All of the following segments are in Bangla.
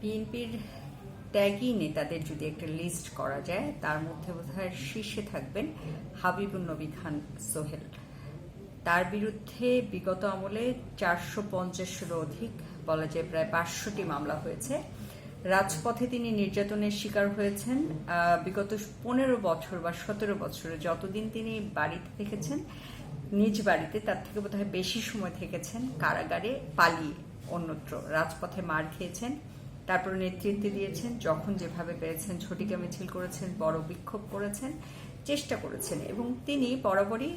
বিএনপির ত্যাগী নেতাদের যদি একটা লিস্ট করা যায়, তার মধ্যে বোধহয় শীর্ষে থাকবেন হাবিবুন নবী খান সোহেল। তার বিরুদ্ধে বিগত আমলে চারশো পঞ্চাশেরও অধিক, বলা যায় প্রায় পাঁচশোটি মামলা হয়েছে। রাজপথে তিনি নির্যাতনের শিকার হয়েছেন। বিগত পনেরো বছর বা সতেরো বছরে যতদিন তিনি বাড়িতে থেকেছেন, নিজ বাড়িতে তার থেকে বোধহয় বেশি সময় থেকেছেন কারাগারে পালিয়ে অন্যত্র। রাজপথে মার খেয়েছেন। তারপর নেতৃত্বে দিয়েছেন, যখন যেভাবে পেরেছেন, ঝটিকা মিছিল করেছেন, বড় বিক্ষোভ করেছেন, চেষ্টা করেছেন এবং তিনি বরাবরই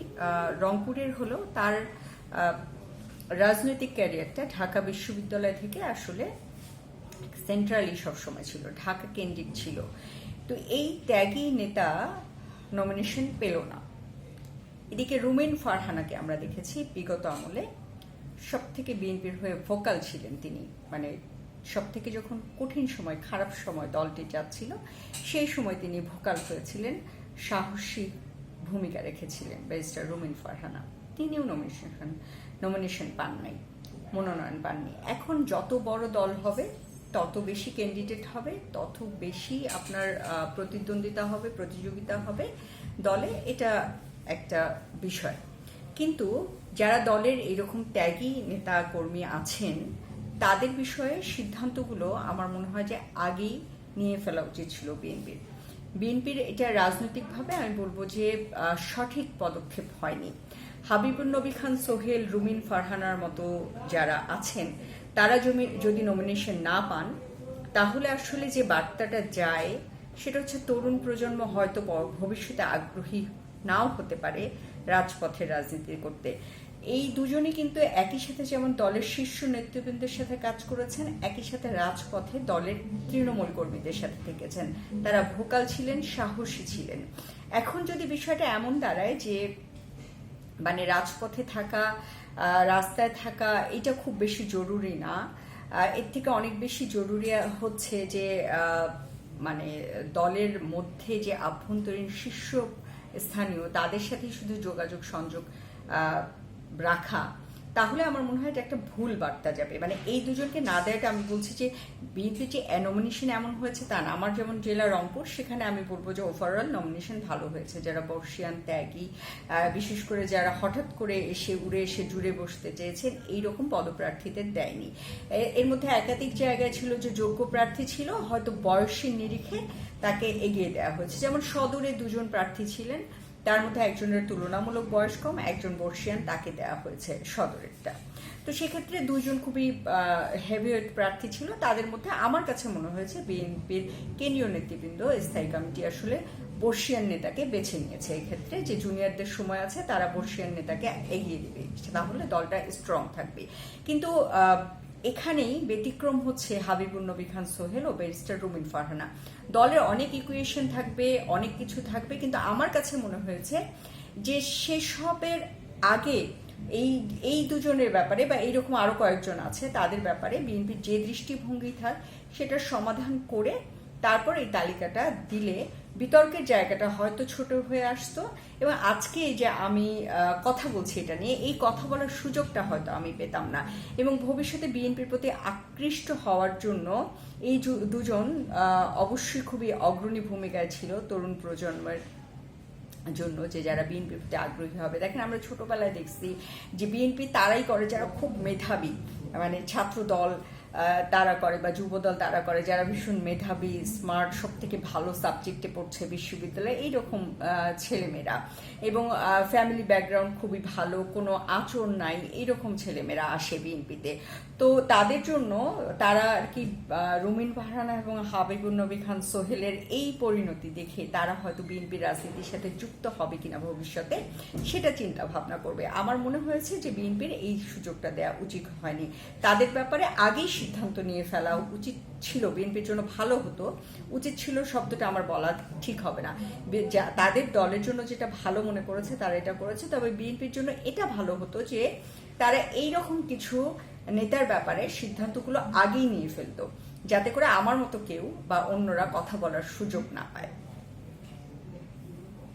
রংপুরের হলো তার রাজনৈতিক ক্যারিয়ারটা ঢাকা বিশ্ববিদ্যালয় থেকে আসলে সেন্ট্রালি সবসময় ছিল, ঢাকা কেন্দ্রিক ছিল। তো এই ত্যাগী নেতা নমিনেশন পেল না। এদিকে রুমেন ফারহানাকে আমরা দেখেছি, বিগত আমলে সব থেকে বিএনপির হয়ে ভোকাল ছিলেন তিনি মানে সব থেকে যখন কঠিন সময়, খারাপ সময় দলটি যাচ্ছিল, সেই সময় তিনি ভোকাল হয়েছিলেন, সাহসী ভূমিকা রেখেছিলেন ব্যারিস্টার রুমিন ফারহানা। তিনিও নমিনেশন নমিনেশন পান নাই মনোনয়ন পাননি। এখন যত বড় দল হবে, তত বেশি ক্যান্ডিডেট হবে, তত বেশি আপনার প্রতিদ্বন্দ্বিতা হবে, প্রতিযোগিতা হবে দলে, এটা একটা বিষয়। কিন্তু যারা দলের এরকম ত্যাগী নেতা কর্মী আছেন তাদের বিষয়ে সিদ্ধান্তগুলো আমার মনে হয় যে আগেই নিয়ে ফেলা উচিত ছিল বিএনপির। বিএনপির এটা রাজনৈতিকভাবে আমি বলব যে সঠিক পদক্ষেপ হয়নি। হাবিবুর নবী খান, সোহেল, রুমিন, ফারহানার মতো যারা আছেন, তারা জমি- যদি নমিনেশন না পান, তাহলে আসলে যে বার্তাটা যায়, সেটা হচ্ছে তরুণ প্রজন্ম হয়তো ভবিষ্যতে আগ্রহী নাও হতে পারে রাজপথে রাজনীতি করতে। এই দুজনই কিন্তু একই সাথে যেমন দলের শীর্ষ নেতৃবৃন্দের সাথে কাজ করেছেন, একই সাথে রাজপথে দলের তৃণমূল কর্মীদের সাথে থেকেছেন। তারা ভোকাল ছিলেন, সাহসী ছিলেন। এখন যদি বিষয়টা এমন দাঁড়ায় যে মানে রাজপথে থাকা রাস্তায় থাকা, এটা খুব বেশি জরুরি না। এর থেকে অনেক বেশি জরুরি হচ্ছে যে মানে দলের মধ্যে যে আভ্যন্তরীণ শীর্ষ স্থানীয়, তাদের সাথে শুধু যোগাযোগ, সংযোগ রাখা, তাহলে আমার মনে হয় এটা একটা ভুল বার্তা যাবে। মানে এই দুজনকে না দেওয়াটা আমি বলছি যে বিএনপি যে নমিনেশন এমন হয়েছে তা না। আমার যেমন জেলা রংপুর, সেখানে আমি বলব যে ওভারঅল নমিনেশন ভালো হয়েছে। যারা বর্ষিয়ান, ত্যাগী বিশেষ করে যারা হঠাৎ করে এসে উড়ে এসে জুড়ে বসতে চেয়েছেন এই রকম পদপ্রার্থীদের দেয়নি। এর মধ্যে একাধিক জায়গায় ছিল যে যোগ্য প্রার্থী ছিল, হয়তো বয়সের নিরিখে তাকে এগিয়ে দেওয়া হয়েছে। যেমন সদরে দুজন প্রার্থী ছিলেন তার মধ্যে একজনের তুলনামূলক বয়স কম, একজন বর্ষিয়ান, তাকে দেওয়া হয়েছে সদরেরটা। তো সেক্ষেত্রে দুইজন খুবই হেভিওয়েট প্রার্থী ছিল। তাদের মধ্যে আমার কাছে মনে হয়েছে বিএনপির কেন্দ্রীয় নেতৃবৃন্দ, স্থায়ী কমিটি আসলে বর্ষিয়ান নেতাকে বেছে নিয়েছে এক্ষেত্রে যে জুনিয়রদের সময় আছে, তারা বর্ষিয়ান নেতাকে এগিয়ে দেবে। তাহলে দলটা স্ট্রং থাকবে। কিন্তু এখানেই ব্যতিক্রম হচ্ছে হাবিবুর নবী খান সোহেল ও ব্যারিস্টার রুমিন ফারহানা। দলের অনেক ইকুয়েশন থাকবে, অনেক কিছু থাকবে, কিন্তু আমার কাছে মনে হয়েছে যে সেসবের আগে এই এই দুজনের ব্যাপারে বা এইরকম আরও কয়েকজন আছে, তাদের ব্যাপারে বিএনপির যে দৃষ্টিভঙ্গি থাক, সেটার সমাধান করে তারপর এই তালিকাটা দিলে বিতর্কের জায়গাটা হয়তো ছোট হয়ে আসতো। এবং আজকে যে আমি কথা বলছি এটা নিয়ে, এই কথা বলার সুযোগটা হয়তো আমি পেতাম না। এবং ভবিষ্যতে বিএনপির প্রতি আকৃষ্ট হওয়ার জন্য এই দুজন অবশ্যই খুবই অগ্রণী ভূমিকায় ছিল তরুণ প্রজন্মের জন্য যে যারা বিএনপির প্রতি আগ্রহী হবে। দেখেন আমরা ছোটবেলায় দেখছি যে বিএনপি তারাই করে যারা খুব মেধাবী মানে ছাত্র দল তারা করে বা যুবদল তারা করে, যারা ভীষণ মেধাবী স্মার্ট সব থেকে ভালো সাবজেক্টে পড়ছে বিশ্ববিদ্যালয়ে, এইরকম ছেলেমেয়েরা। এবং ফ্যামিলি ব্যাকগ্রাউন্ড খুবই ভালো, কোনো আচরণ নাই, এইরকম ছেলেমেয়েরা আসে বিএনপিতে। তো তাদের জন্য তারা আর কি রুমিন পাহারানা এবং হাবিবুর নবী খান সোহেলের এই পরিণতি দেখে তারা হয়তো বিএনপি রাজনীতির সাথে যুক্ত হবে কিনা ভবিষ্যতে, সেটা চিন্তা ভাবনা করবে। আমার মনে হয়েছে যে বিএনপির এই সুযোগটা দেওয়া উচিত হয়নি। তাদের ব্যাপারে আগেই সিদ্ধান্ত নিয়ে ফেলা উচিত ছিল। বিএনপির জন্য ভালো হতো। উচিত ছিল শব্দটা আমার বলা ঠিক হবে না। তাদের দলের জন্য যেটা ভালো মনে করেছে, তারা এটা করেছে। তবে বিএনপির জন্য এটা ভালো হতো যে, তারা এই রকম কিছু নেতার ব্যাপারে সিদ্ধান্তগুলো আগেই নিয়ে ফেলতো। যাতে করে আমার মতো কেউ বা অন্যরা কথা বলার সুযোগ না পায়।